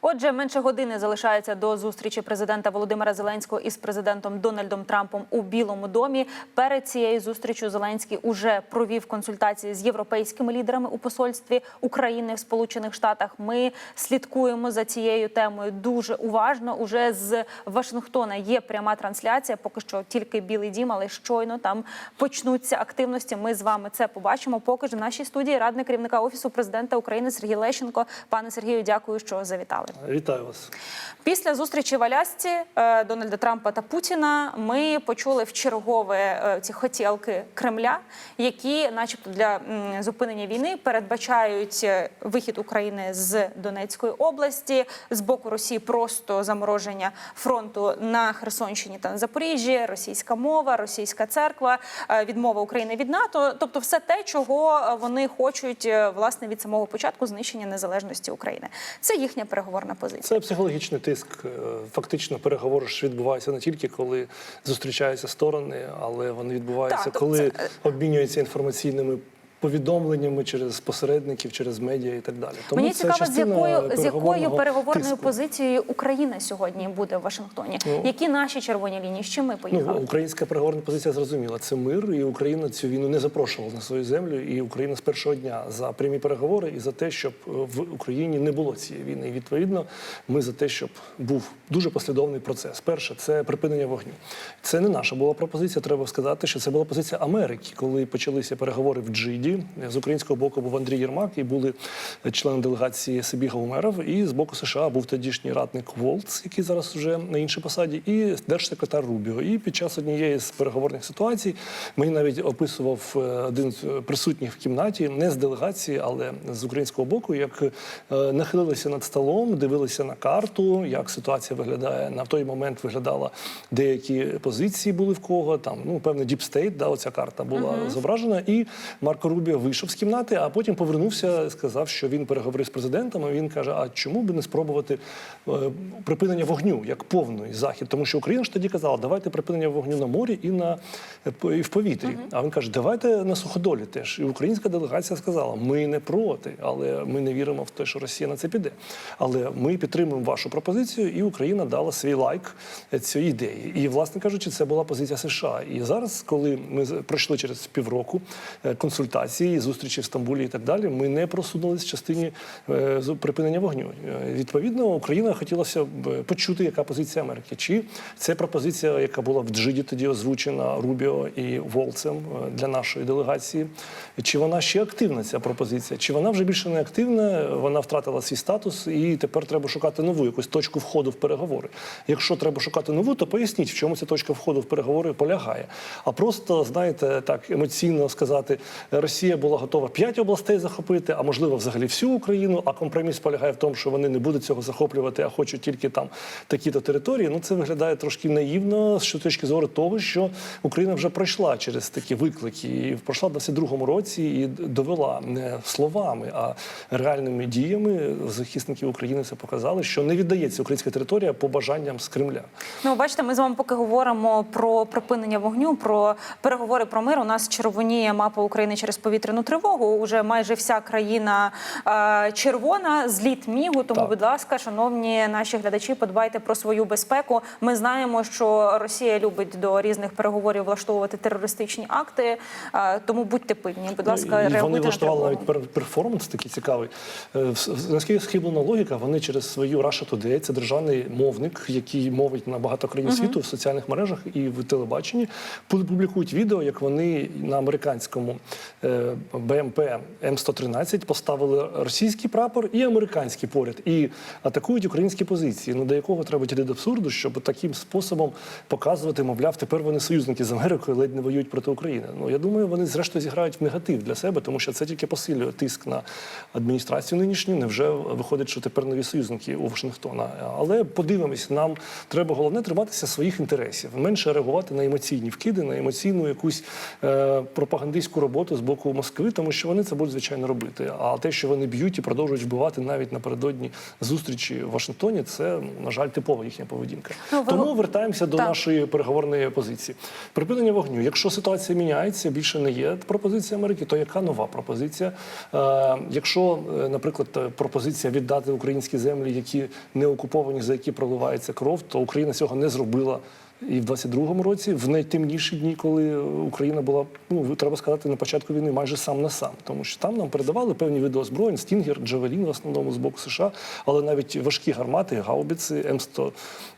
Отже, менше години залишається до зустрічі президента Володимира Зеленського із президентом Дональдом Трампом у Білому домі. Перед цією зустрічю Зеленський уже провів консультації з європейськими лідерами у посольстві України в Сполучених Штатах. Ми слідкуємо за цією темою дуже уважно. Уже з Вашингтона є пряма трансляція. Поки що тільки Білий Дім, але щойно там почнуться активності. Ми з вами це побачимо. Поки ж в нашій студії радник керівника офісу президента України Сергій Лещенко. Пане Сергію, дякую, що завітали. Вітаю вас. Після зустрічі в Алясці е, Дональда Трампа та Путіна ми почули в чергове е, ці хотілки Кремля, які, начебто, для зупинення війни передбачають е, вихід України з Донецької області з боку Росії просто замороження фронту на Херсонщині та на Запоріжжі, російська мова, російська церква, відмова України від НАТО, тобто все те, чого вони хочуть власне від самого початку знищення незалежності України. Це їхня переговорна позиція. Це психологічний тиск. Е, Фактично, переговори ж відбуваються не тільки коли зустрічаються сторони, але вони відбуваються, Так, тобто коли це- обмінюються інформаційними. Повідомленнями через посередників, через медіа і так далі. Тому Мені цікаво, з якою з якою переговорною тиску. позицією Україна сьогодні буде в Вашингтоні. Ну, Які наші червоні лінії? Чим ми Ну, українська переговорна позиція зрозуміла. Це мир, і Україна цю війну не запрошувала на свою землю. І Україна з першого дня за прямі переговори і за те, щоб е, в Україні не було цієї війни. І відповідно, ми за те, щоб був дуже послідовний процес. Перше, це припинення вогню. Це не наша була пропозиція. Треба сказати, що це була позиція Америки, коли почалися переговори в Джиді. З українського боку був Андрій Єрмак і були члени делегації Сибіга Умеров. І з боку США був тодішній радник Волц, який зараз вже на іншій посаді, і держсекретар Рубіо. І під час однієї з переговорних ситуацій мені навіть описував е, один з присутніх в кімнаті, не з делегації, але з українського боку, як е, нахилилися над столом, дивилися на карту, як ситуація виглядає. На той момент виглядала деякі позиції були в кого там. Ну певне діпстейт, да, оця карта була зображена. І Марко Рубіо вийшов з кімнати, а потім повернувся, сказав, що він переговорив з президентом. І він каже: А чому би не спробувати е, припинення вогню як повний захід? Тому що Україна ж тоді казала, давайте припинення вогню на морі і на і в повітрі. А він каже, давайте на суходолі теж. І українська делегація сказала: ми не проти, але ми не віримо в те, що Росія на це піде. Але ми підтримуємо вашу пропозицію, і Україна дала свій лайк цій ідеї. І, власне кажучи, це була позиція США. І зараз, коли ми пройшли через півроку е, консультації, зустрічі в Стамбулі і так далі, ми не просунулись в частині е, припинення вогню. Е, Відповідно, Україна хотілося б почути, яка позиція Америки. Чи це пропозиція, яка була в Джиді тоді озвучена Рубіо і Волцем е, для нашої делегації, чи вона ще активна ця пропозиція? Чи вона вже більше не активна? Вона втратила свій статус, і тепер треба шукати нову якусь точку входу в переговори. Якщо треба шукати нову, то поясніть, в чому ця точка входу в переговори полягає. А просто знаєте, так емоційно сказати, Росія була готова п'ять областей захопити, а можливо, взагалі всю Україну. А компроміс полягає в тому, що вони не будуть цього захоплювати, а хочуть тільки там такі-то території. Ну це виглядає трошки наївно з точки зору того, що Україна вже пройшла через такі виклики, і пройшла в 22-му році і довела не словами, а реальними діями захисники України це показали, що не віддається українська територія по бажанням з Кремля. Ну, бачите, ми з вами поки говоримо про припинення вогню, про переговори про мир. У нас червоніє мапа України через повітряну тривогу. Уже майже вся країна е, червона, зліт мігу. Тому, Так. будь ласка, шановні наші глядачі, подбайте про свою безпеку. Ми знаємо, що Росія любить до різних переговорів влаштовувати терористичні акти. Е, тому будьте пильні. Будь ласка, Ну, і вони влаштували тривогу. навіть пер- перформанс такий цікавий. Е, Наскільки схиблена логіка, вони через свою Russia Today, це державний мовник, який мовить на багато країн світу в соціальних мережах і в телебаченні, публікують відео, як вони на американському е, БМП М113 поставили російський прапор і американський поряд, і атакують українські позиції. Ну до якого треба дійти до абсурду, щоб таким способом показувати, мовляв, тепер вони союзники з Америкою ледь не воюють проти України. Ну я думаю, вони зрештою зіграють в негатив для себе, тому що це тільки посилює тиск на адміністрацію нинішню. Невже виходить, що тепер нові союзники у Вашингтона? Але подивимось, нам треба головне триматися своїх інтересів, менше реагувати на емоційні вкиди, на емоційну якусь е, пропагандистську роботу з боку боку Москви, тому що вони це будуть звичайно робити. А те, що вони б'ють і продовжують вбивати навіть напередодні зустрічі в Вашингтоні, це ну, на жаль типова їхня поведінка. Ну, ви- Тому вертаємося до Так. нашої переговорної позиції. Припинення вогню. Якщо ситуація міняється, більше не є пропозиція Америки, то яка нова пропозиція? Е, якщо, е, наприклад, пропозиція віддати українські землі, які не окуповані, за які проливається кров, то Україна цього не зробила. І в 22-му році, в найтемніші дні, коли Україна була, ну треба сказати, на початку війни майже сам на сам, тому що там нам передавали певні види озброєнь, Стінгер, Джавелін в основному з боку США, але навіть важкі гармати, гаубиці, М100,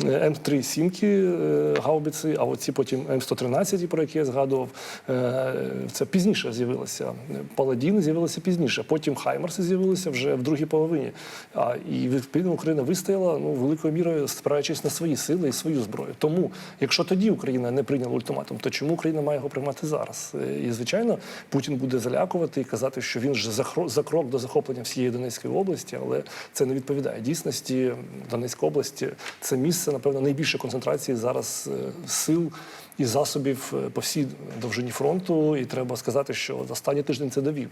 М3 сімки е, гаубиці, а оці потім М113, про які я згадував, е, це пізніше з'явилося. Паладіни з'явилися пізніше. Потім Хаймерси з'явилися вже в другій половині. А і відповідно Україна вистояла ну великою мірою, спираючись на свої сили і свою зброю. Тому, якщо тоді Україна не прийняла ультиматум, то чому Україна має його приймати зараз? Е, І звичайно, Путін буде залякувати і казати, що він ж за крок до захоплення всієї Донецької області, але це не відповідає дійсності. Донецька область це місце, напевно, найбільшої концентрації зараз е, сил і засобів е, по всій довжині фронту. І треба сказати, що останній тиждень це довів.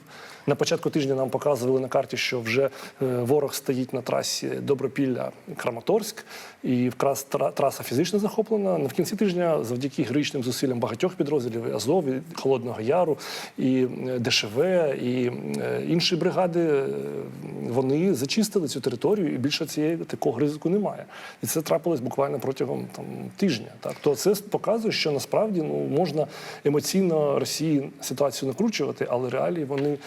На початку тижня нам показували на карті, що вже е, ворог стоїть на трасі Добропілля-Краматорськ, і вкраз тра- траса фізично захоплена. На в кінці тижня, завдяки героїчним зусиллям багатьох підрозділів Азов, і Холодного Яру, і е, ДШВ, і інші бригади, вони зачистили цю територію, і більше цієї такого ризику немає. І це трапилось буквально протягом там тижня. Так то це показує, що насправді ну можна емоційно Росії ситуацію накручувати, але реалії вони е,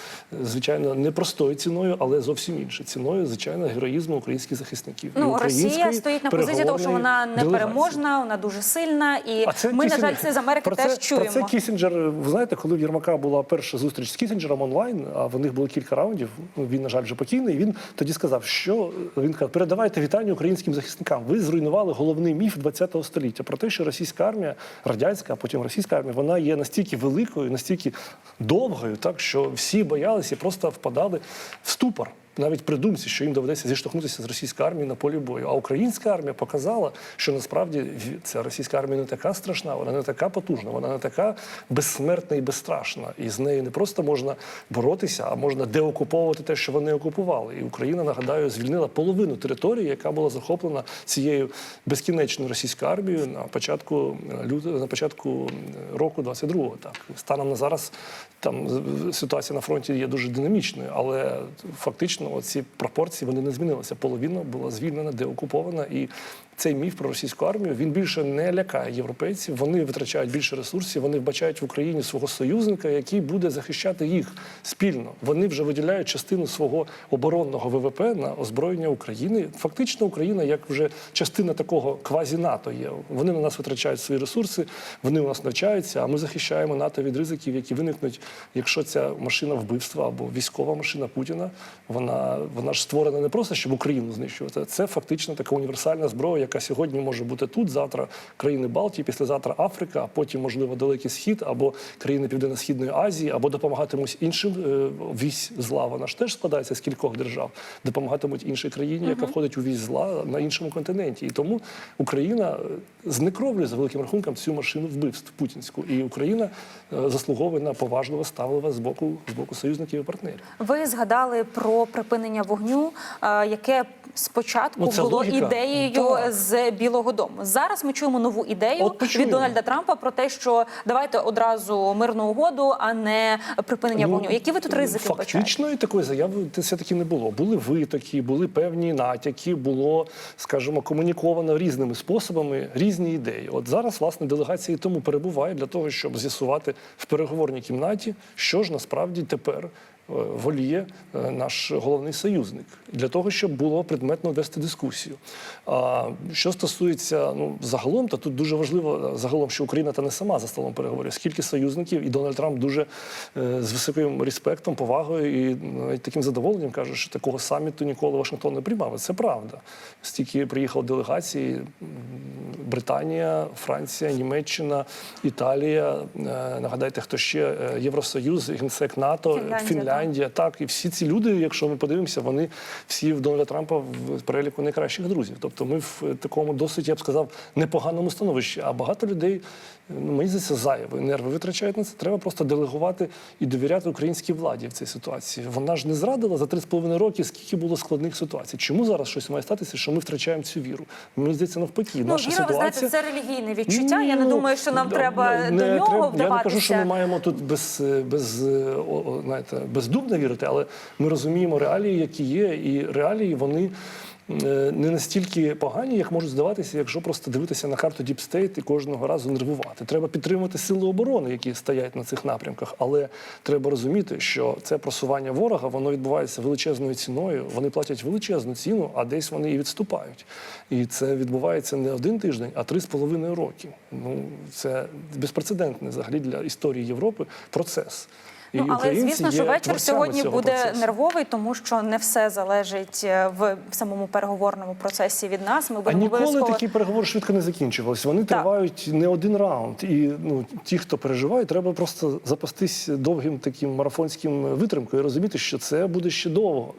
звичайно не простою ціною, але зовсім інше ціною, звичайно, героїзму українських захисників. Ну, Росія стоїть на позиції того, що вона переговорної непереможна, вона дуже сильна, і це ми, на жаль, це з Америки про теж чуємо. Про це Кісінджер, ви знаєте, коли в Єрмака була перша зустріч з Кісінджером онлайн, а в них було кілька раундів. ну, Він, на жаль, вже покійний. Він тоді сказав, що він казав, передавайте вітання українським захисникам. Ви зруйнували головний міф ХХ століття про те, що російська армія, радянська, а потім російська армія, вона є настільки великою, настільки довгою, так що всі боялися просто впадали в ступор. Навіть при думці, що їм доведеться зіштовхнутися з російською армією на полі бою. А українська армія показала, що насправді ця російська армія не така страшна, вона не така потужна, вона не така безсмертна і безстрашна. І з нею не просто можна боротися, а можна деокуповувати те, що вони окупували. І Україна, нагадаю, звільнила половину території, яка була захоплена цією безкінечною російською армією на початку е, лютого, на початку е, року 22-го. Так станом на зараз там ситуація на фронті є дуже динамічною, але фактично ці пропорції вони не змінилися. Половина була звільнена, деокупована, і цей міф про російську армію він більше не лякає європейців. Вони витрачають більше ресурсів. Вони вбачають в Україні свого союзника, який буде захищати їх спільно. Вони вже виділяють частину свого оборонного ВВП на озброєння України. Фактично, Україна як вже частина такого квазі НАТО є. Вони на нас витрачають свої ресурси, вони у нас навчаються, а ми захищаємо НАТО від ризиків, які виникнуть, якщо ця машина вбивства або військова машина Путіна, вона, вона ж створена не просто щоб Україну знищувати. Це фактично така універсальна зброя, яка сьогодні може бути тут, завтра країни Балтії, післязавтра Африка, а потім, можливо, Далекий Схід або країни Південно-Східної Азії, або допомагатимуть іншим е, вісь зла. Вона ж теж складається з кількох держав, допомагатимуть іншій країні, яка входить у вісь зла на іншому континенті. І тому Україна е, знекровлює за великим рахунком цю машину вбивств путінську. І Україна е, заслуговує на поважливе ставлення з боку з боку союзників і партнерів. Ви згадали про припинення вогню, яке спочатку Ну, було логіка. ідеєю Так. з Білого Дому. Зараз ми чуємо нову ідею От від Дональда Трампа про те, що давайте одразу мирну угоду, а не припинення вогню. Які ви тут ризики вбачаєте? Ну, Фактичної такої заяви все таки не було. Були витоки, були певні натяки, було, скажімо, комуніковано різними способами різні ідеї. От зараз власне делегація і тому перебуває для того, щоб з'ясувати в переговорній кімнаті, що ж насправді тепер. Воліє е, наш головний союзник для того, щоб було предметно вести дискусію. А що стосується ну загалом, то тут дуже важливо е, загалом, що Україна та не сама за столом переговорів. Скільки союзників, і Дональд Трамп дуже е, з високим респектом, повагою і навіть таким задоволенням каже, що такого саміту ніколи Вашингтон не приймав. Це правда. Стільки приїхало делегації, Британія, Франція, Німеччина, Італія. Нагадайте, хто ще Євросоюз, генсек НАТО, Фінляндія, Фінляндія. Так, і всі ці люди, якщо ми подивимося, вони всі в Дональда Трампа в переліку найкращих друзів. Тобто, ми в такому досить, я б сказав, непоганому становищі. А багато людей, ну, мені здається, зайві нерви витрачають на це. Треба просто делегувати і довіряти українській владі в цій ситуації. Вона ж не зрадила за три з половиною роки, скільки було складних ситуацій. Чому зараз щось має статися, що ми втрачаємо цю віру? Мені здається, навпаки, Ну, наша віра, ви знаєте, це релігійне відчуття. Я не Ну, думаю, що нам да, треба не- до нього треба- вдаватися. Я не кажу, що ми маємо тут без, без, е, о- о, знаєте, вірити, але ми розуміємо реалії, які є, і реалії вони. е, Не настільки погані, як можуть здаватися, якщо просто дивитися на карту State і кожного разу нервувати. Треба підтримувати сили оборони, які стоять на цих напрямках, але треба розуміти, що це просування ворога воно відбувається величезною ціною. Вони платять величезну ціну, а десь вони і відступають. І це відбувається не один тиждень, а три з половиною роки. Ну це безпрецедентний взагалі для історії Європи процес. І Ну, але звісно, що вечір сьогодні буде процесу. нервовий, тому що не все залежить е, в самому переговорному процесі від нас. Ми А ніколи обов'язково такі переговори швидко не закінчувалися. Вони Так. тривають не один раунд. І ну, ті, хто переживає, треба просто запастись довгим таким марафонським витримкою і розуміти, що це буде ще довго.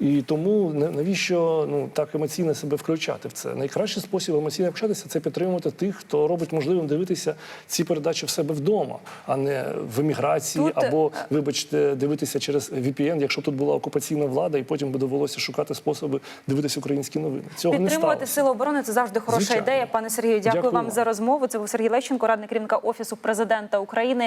І тому на- навіщо ну, так емоційно себе включати в це? Найкращий спосіб емоційно включатися це підтримувати тих, хто робить можливим дивитися ці передачі в себе вдома, а не в еміграції Тут, або, вибачте, дивитися через VPN, якщо тут була окупаційна влада, і потім би довелося шукати способи дивитися українські новини. Цього Підтримувати сили оборони це завжди хороша Звичайно. ідея. Пане Сергію, дякую, Дякую вам. за розмову. Це був Сергій Лещенко, радник керівника офісу президента України.